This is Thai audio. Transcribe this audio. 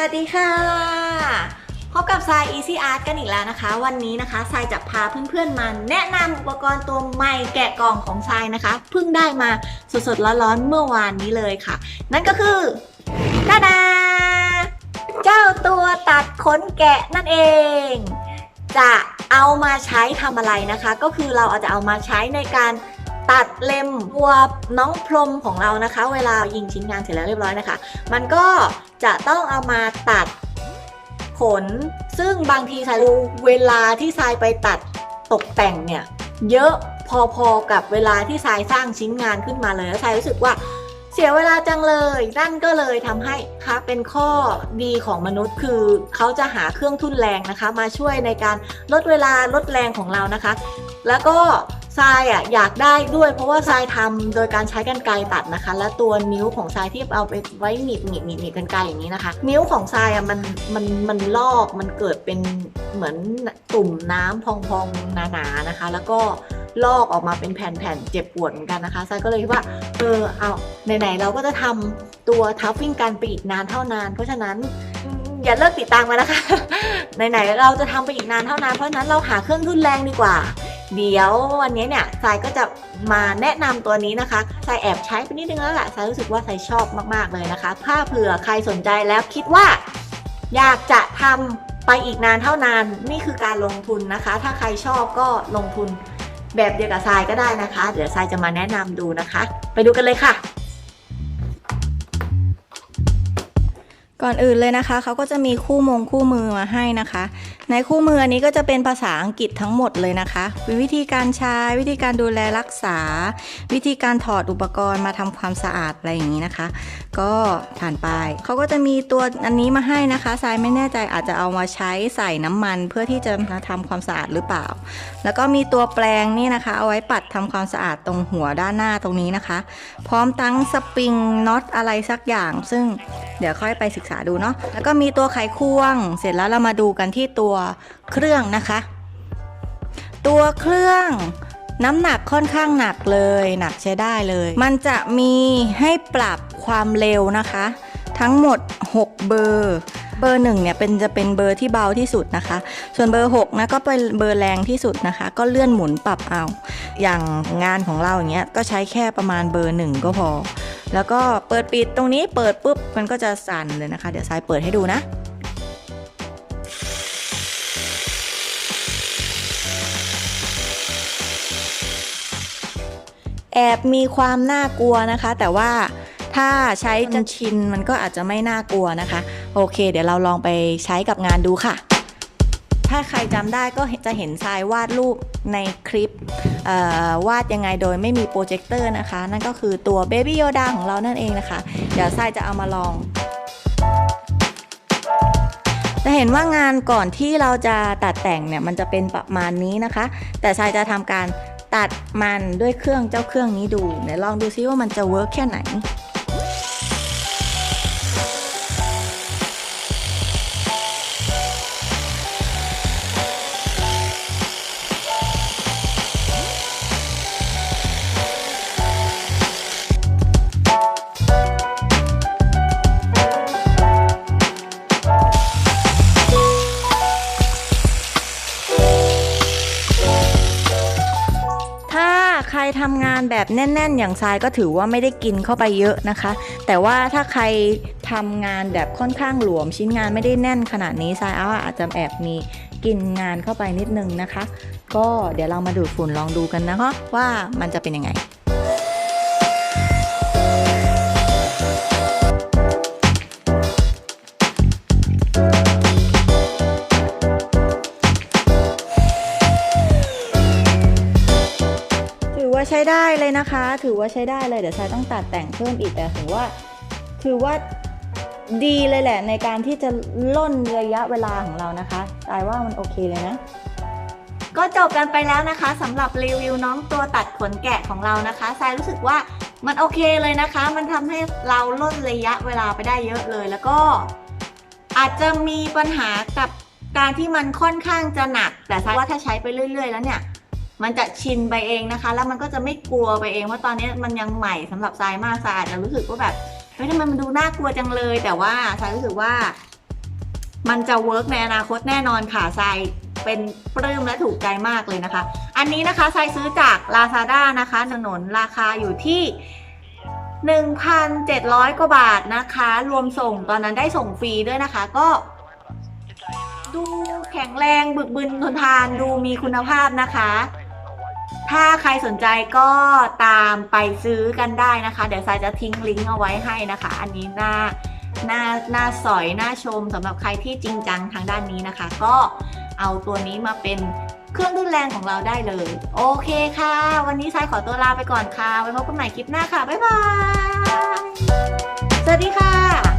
วัสดีค่ะ พบกับทราย Easy Art กันอีกแล้วนะคะ วันนี้นะคะทรายจะพาเพื่อนๆมาแนะนำอุปกรณ์ตัวใหม่แกะกล่องของทรายนะคะ เพิ่งได้มาสดๆร้อนๆเมื่อวานนี้เลยค่ะ นั่นก็คือตาดาเจ้าตัวตัดขนแกะนั่นเอง จะเอามาใช้ทำอะไรนะคะ ก็คือเราอาจจะเอามาใช้ในการ ตัดเล็มตัวน้องพรมของเรานะคะ เวลายิงชิ้นงานเสร็จแล้วเรียบร้อยนะคะ มันก็จะต้องเอามาตัดขน ซึ่งบางทีทรายรู้เวลาที่ทรายไปตัดตกแต่งเนี่ยเยอะพอๆกับเวลาที่ทรายสร้างชิ้นงานขึ้นมาเลยแล้วทรายรู้สึกว่าเสียเวลาจังเลย นั่นก็เลยทำให้ค่ะเป็นข้อดีของมนุษย์คือเขาจะหาเครื่องทุ่นแรงนะคะ มาช่วยในการลดเวลาลดแรงของเรานะคะ แล้วก็ ทรายอะอยากได้ด้วย เพราะว่าทรายทำโดยการใช้กรรไกรตัดนะคะ และตัวนิ้วของทรายที่เอาไปไว้หนีบหนีบหนีบหนีบกรรไกรอย่างนี้นะคะ นิ้วของทรายอะมันมันมันลอกมันเกิดเป็นเหมือนตุ่มน้ำพองๆหนาๆนะคะ แล้วก็ลอกออกมาเป็นแผ่นๆเจ็บปวดเหมือนกันนะคะทรายก็เลยคิดว่าเออเอาไหนๆเราก็จะทำตัวทัฟฟิ้งกันไปอีกนานเท่านาน เพราะฉะนั้นอย่าเลิกติดตามมานะคะ ไหนๆเราจะทำไปอีกนานเท่านานเพราะฉะนั้นเราหาเครื่องทุนแรงดีกว่า เดี๋ยววันนี้เนี่ยทรายก็จะมาแนะนำตัวนี้นะคะทรายแอบใช้ไปนิดนึงแล้วแหละทรายรู้สึกว่าทรายชอบมากๆเลยนะคะ ถ้าเผื่อใครสนใจแล้วคิดว่า อยากจะทำไปอีกนานเท่านาน นี่คือการลงทุนนะคะ ถ้าใครชอบก็ลงทุนแบบเดียวกับทรายก็ได้นะคะ เดี๋ยวทรายจะมาแนะนำดูนะคะ ไปดูกันเลยค่ะ ก่อนอื่นเลยนะคะเขาก็จะมีคู่มงคู่มือมาให้นะคะ ในคู่มืออันนี้ก็จะเป็นภาษาอังกฤษทั้งหมดเลยนะคะเป็นวิธีการใช้วิธีการดูแลรักษา วิธีการถอดอุปกรณ์มาทำความสะอาดอะไรอย่างนี้นะคะ ก็ผ่านไปเขาก็จะมีตัวอันนี้มาให้นะคะทรายไม่แน่ใจอาจจะเอามาใช้ใส่น้ำมัน เพื่อที่จะมาทำความสะอาดหรือเปล่า แล้วก็มีตัวแปรงนี่นะคะ เอาไว้ปัดทำความสะอาดตรงหัวด้านหน้าตรงนี้นะคะ พร้อมทั้งสปริงน็อตอะไรสักอย่าง ซึ่ง เดี๋ยวค่อยไปศึกษาดูเนาะแล้วก็มีตัวไขควง เสร็จแล้วเรามาดูกันที่ตัวเครื่องนะคะ ตัวเครื่องน้ำหนักค่อนข้างหนักเลยหนักใช้ได้เลย มันจะมีให้ปรับความเร็วนะคะ ทั้งหมด 6 เบอร์เบอร์หนึ่งเนี่ยเป็นจะเป็นเบอร์ที่เบาที่สุดนะคะ ส่วนเบอร์6นะก็เป็นเบอร์แรงที่สุดนะคะ ก็เลื่อนหมุนปรับเอา อย่างงานของเราอย่างเงี้ยก็ใช้แค่ประมาณเบอร์หนึ่งก็พอ แล้วก็เปิดปิดตรงนี้เปิดปุ๊บมันก็จะสั่นเลยนะคะ เดี๋ยวสายเปิดให้ดูนะแอบมีความน่ากลัวนะคะ แต่ว่าถ้าใช้จนชินมันก็อาจจะไม่น่ากลัวนะคะ โอเค เดี๋ยวเราลองไปใช้กับงานดูค่ะ ถ้าใครจำได้ก็จะเห็นทรายวาดรูปในคลิป วาดยังไงโดยไม่มีโปรเจคเตอร์นะคะ นั่นก็คือตัว Baby Yoda ของเรานั่นเองนะคะ เดี๋ยวทรายจะเอามาลองจะเห็นว่างานก่อนที่เราจะตัดแต่งเนี่ยมันจะเป็นประมาณนี้นะคะ แต่ทรายจะทำการตัดมันด้วยเครื่องเจ้าเครื่องนี้ดูเดี๋ยวลองดูซิว่ามันจะเวิร์กแค่ไหน งานแบบแน่น ๆ อย่างทรายก็ถือว่าไม่ได้กินเข้าไปเยอะนะคะ แต่ว่าถ้าใครทำงานแบบค่อนข้างหลวม ชิ้นงานไม่ได้แน่นขนาดนี้ทรายอาว่าอาจจะแอบมีกินงานเข้าไปนิดนึงนะคะ ก็เดี๋ยวเรามาดูดฝุ่นลองดูกันนะคะว่ามันจะเป็นยังไง ใช้ได้เลยนะคะ ถือว่าใช้ได้เลยเดี๋ยวทรายต้องตัดแต่งเพิ่มอีกแต่ถือว่าถือว่าดีเลยแหละในการที่จะล่นระยะเวลาของเรานะคะทรายว่ามันโอเคเลยนะก็จบกันไปแล้วนะคะสำหรับรีวิวน้องตัวตัดขนแกะของเรานะคะทรายรู้สึกว่ามันโอเคเลยนะคะ มันทำให้เราลดระยะเวลาไปได้เยอะเลย แล้วก็อาจจะมีปัญหากับการที่มันค่อนข้างจะหนัก แต่ทรายว่าถ้าใช้ไปเรื่อย ๆ แล้วเนี่ย มันจะชินไปเองนะคะ แล้วมันก็จะไม่กลัวไปเองว่าตอนนี้มันยังใหม่สำหรับทรายมากทรายอาจจะรู้สึกว่าแบบเฮ้ยทำไมมันดูน่ากลัวจังเลย แต่ว่าทรายรู้สึกว่า มันจะเวิร์กในอนาคตแน่นอนค่ะทรายเป็นปลื้มและถูกใจมากเลยนะคะ อันนี้นะคะทรายซื้อจาก Lazada นะคะถนนราคาอยู่ที่1,700 กว่าบาทนะคะ รวมส่งตอนนั้นได้ส่งฟรีด้วยนะคะ ก็ ดูแข็งแรงบึกบึนทนทานดูมีคุณภาพนะคะ ถ้าใครสนใจก็ตามไปซื้อกันได้นะคะ เดี๋ยวทรายจะทิ้งลิงก์เอาไว้ให้นะคะ อันนี้น่าน่าน่าสอยน่าชมสำหรับใครที่จริงจังทางด้านนี้นะคะ ก็เอาตัวนี้มาเป็นเครื่องทุนแรงของเราได้เลย โอเคค่ะ วันนี้ทรายขอตัวลาไปก่อนค่ะ ไว้พบกันใหม่คลิปหน้าค่ะ บ๊ายบาย สวัสดีค่ะ